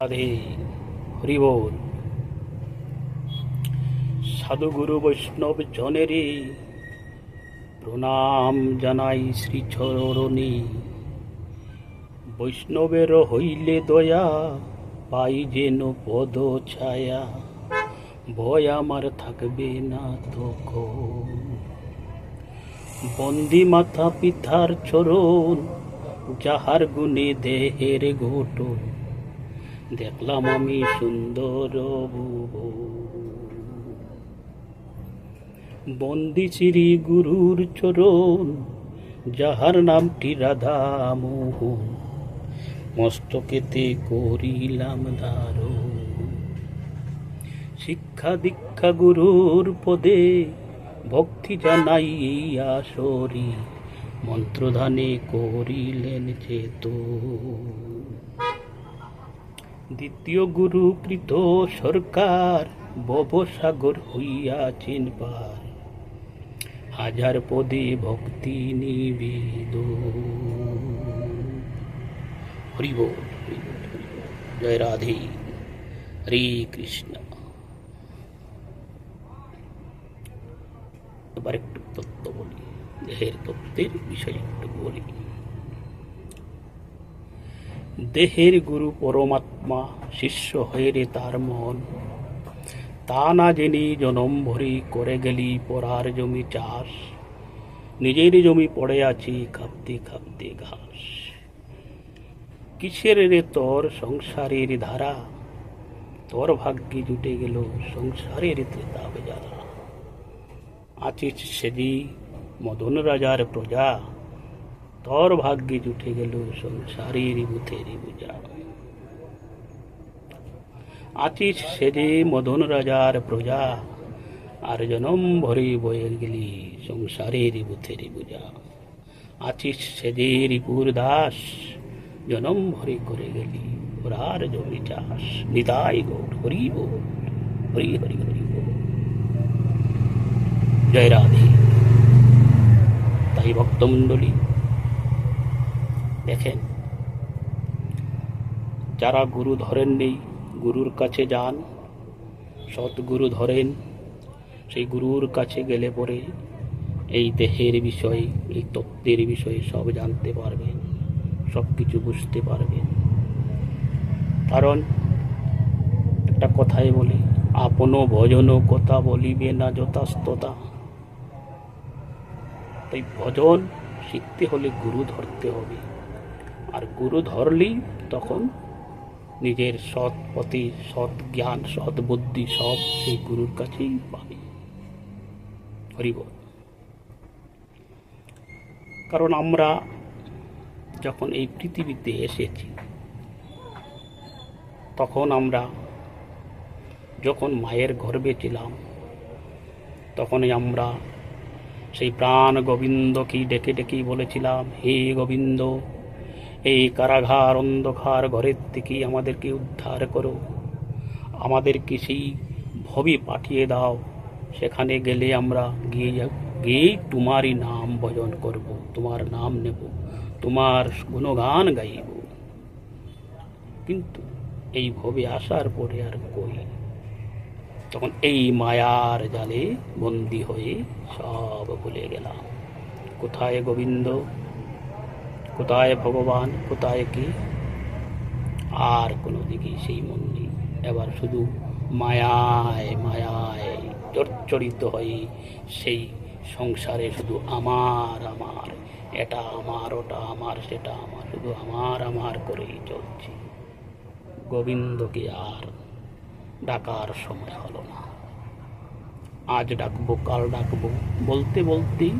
রাধে হরিবোল। সাধুগুরু বৈষ্ণব জনেরে প্রণাম জানাই শ্রী চরণী বৈষ্ণবের হইলে দয়া, পাই যেন পদ ছায়া। ভয় আমার থাকবে না তখন। বন্দি মাথা পিতার চরণ, যাহার গুণে দেহের ঘটন দেখলাম আমি সুন্দর বন্দি শ্রী গুরুর চরণ, যাহার নামটি রাধা মোহন মস্তকেতে করিলাম ধারণ। শিক্ষা দীক্ষা গুরুর পদে ভক্তি জানাই এই আসরি, মন্ত্রধানে করিলেন চেতো দ্বিতীয় গুরু কৃত সরকার ববসাগর হইয়াছেন পার। হাজার পদে ভক্তি নিবেদ। হরিব জয় রাধে। হরে কৃষ্ণ। এবার একটু তত্ত্ব বলি, দেহের তত্ত্বের বিষয়ে একটু বলি। দেহের গুরু পরমাত্মা, শিষ্য হয়ে রে তার মন। তা না জেনে জনম ভরি করে গেলি পরার জমি চাষ। নিজের জমি পড়ে আছি খাপতে খাপতে ঘাস। কিসের রে তোর সংসারের ধারা? তোর ভাগ্যে জুটে গেল সংসারের ত্রেতা বেজারা আছিস সেদি মদন রাজার প্রজা। তোর ভাগ্যে জুটে গেল সংসারের বুথের বুঝা আছিস সেজে মদন রাজার প্রজা, আর জনম ভরে বয়ে গেলি সংসারের বুথের বুঝা আছিস সেজে রিপুর দাস, জনম ভরে করে গেলি ওরার জমি চাষ। নিতাই গৌর হরি হরি হরি হরি জয় রাধে। তাই ভক্তমণ্ডলী দেখেন। যারা গুরু ধরেন নেই গুরুর কাছে যান সৎগুরু ধরেন, সেই গুরুর কাছে গেলে পরে এই দেহের বিষয়ে, এই তত্ত্বের বিষয়ে সব জানতে পারবেন সব কিছু বুঝতে পারবেন। কারণ একটা কথাই বলি আপনো ভজন কথা বলিবে না যথাস্ততা। তাই ভজন শিখতে হলে গুরু ধরতে হবে। আর গুরু ধরলেই তখন নিজের সৎ পথে, সৎ জ্ঞান, সৎ বুদ্ধি সব সেই গুরুর কাছেই পাবে। হরিবল কারণ আমরা যখন এই পৃথিবীতে এসেছি, তখন আমরা যখন মায়ের গর্ভে ছিলাম, তখনই আমরা সেই প্রাণ গোবিন্দকে ডেকে ডেকেই বলেছিলাম, হে গোবিন্দ এই কারাগার অন্ধকার ঘরের থেকে আমাদেরকে উদ্ধার করো। আমাদেরকে সেই ভবে পাঠিয়ে দাও। সেখানে গেলে আমরা গিয়ে গিয়েই তোমারই নাম ভজন করব, তোমার নাম নেব, তোমার গুণগান গাইব। কিন্তু এই ভবে আসার পরে আর কই? তখন এই মায়ার জালে বন্দি হয়ে সব ভুলে গেলাম। কোথায় গোবিন্দ? কোথায় ভগবান, কোথায় কি? আর কোনো দিকে সেই মন নেই। এবার শুধু মায়ায় মায়ায় জর্জরিত হয়ে সেই সংসারে শুধু আমার আমার, এটা আমার, ওটা আমার, সেটা আমার, শুধু আমার আমার করেই চলছে। গোবিন্দকে আর ডাকার সময় হলো না। আজ ডাকবো, কাল ডাকবো, বলতে, বলতেই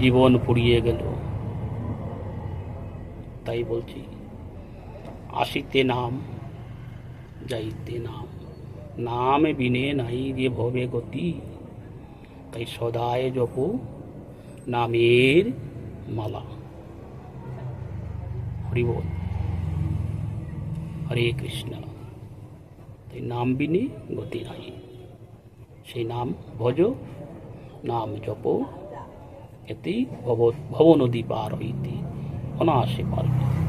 জীবন পুড়িয়ে গেল। তাই বলছি, আসিতে নাম, যাইতে নাম। নাম বিনে নাই যে ভবে গতি। তাই সদায় জপ নামের মালা। হরিবল হরে কৃষ্ণ, তাই নাম বিনে গতি নাই। সেই নাম ভজ, নাম জপ, এতেই ভব ভব নদী পার হইতে। অনায়াসে পারবে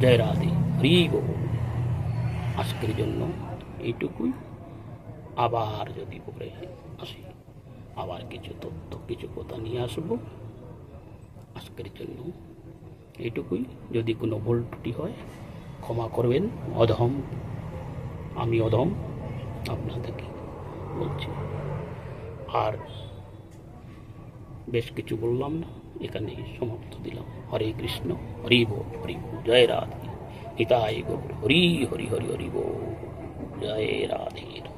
জয় রাধে, হরি গোবিন্দ। আজকের জন্য এইটুকুই। আবার যদি পরে আসি, আবার কিছু তথ্য, কিছু কথা নিয়ে আসব। আজকের জন্য এইটুকুই। যদি কোনো ভুল ত্রুটি হয়, ক্ষমা করবেন। অধম, আমি অধম আপনাদেরকে বলছি। আর বেশ কিছু বললাম না। এখানেই সমাপ্ত দিলাম। হরে কৃষ্ণ, হরি বল হরি বল, জয় রাধে। নিতাই গৌর, হরি হরি হরি হরি বল। জয় রাধে।